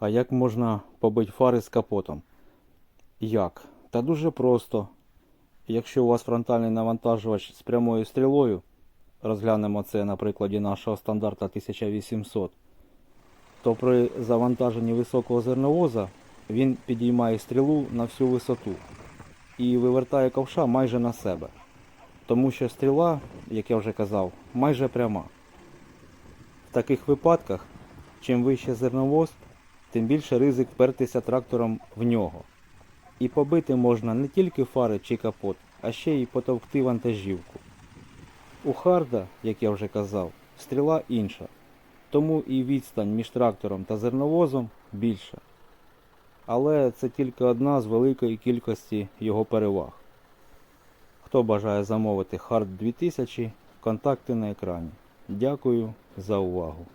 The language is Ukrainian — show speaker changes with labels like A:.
A: А як можна побити фари з капотом? Як? Та дуже просто. Якщо у вас фронтальний навантажувач з прямою стрілою, розглянемо це на прикладі нашого стандарта 1800, то при завантаженні високого зерновоза він підіймає стрілу на всю висоту і вивертає ковша майже на себе. Тому що стріла, як я вже казав, майже пряма. В таких випадках, чим вище зерновоз, тим більше ризик впертися трактором в нього. І побити можна не тільки фари чи капот, а ще й потовкти вантажівку. У Харда, як я вже казав, стріла інша, тому і відстань між трактором та зерновозом більша. Але це тільки одна з великої кількості його переваг. Хто бажає замовити Hard 2000, контакти на екрані. Дякую за увагу.